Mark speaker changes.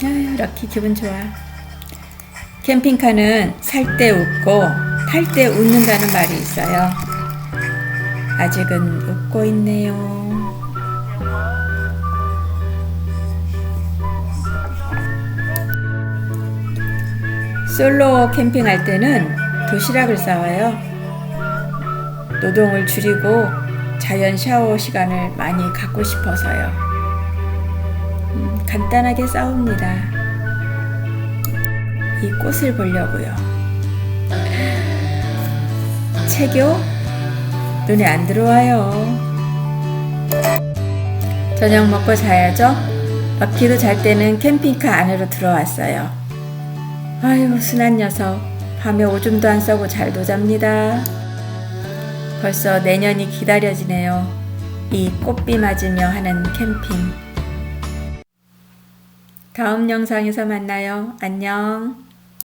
Speaker 1: 럭키 기분 좋아. 캠핑카는 살 때 웃고 탈 때 웃는다는 말이 있어요. 아직은 웃고 있네요. 솔로 캠핑할 때는 도시락을 싸와요. 노동을 줄이고 자연 샤워 시간을 많이 갖고 싶어서요. 음, 간단하게 싸웁니다. 이 꽃을 보려고요. 체교? 눈에 안 들어와요. 저녁 먹고 자야죠? 럭키도 잘 때는 캠핑카 안으로 들어왔어요. 아유, 순한 녀석. 밤에 오줌도 안 싸고 잘도 잡니다. 벌써 내년이 기다려지네요. 이 꽃비 맞으며 하는 캠핑. 다음 영상에서 만나요. 안녕.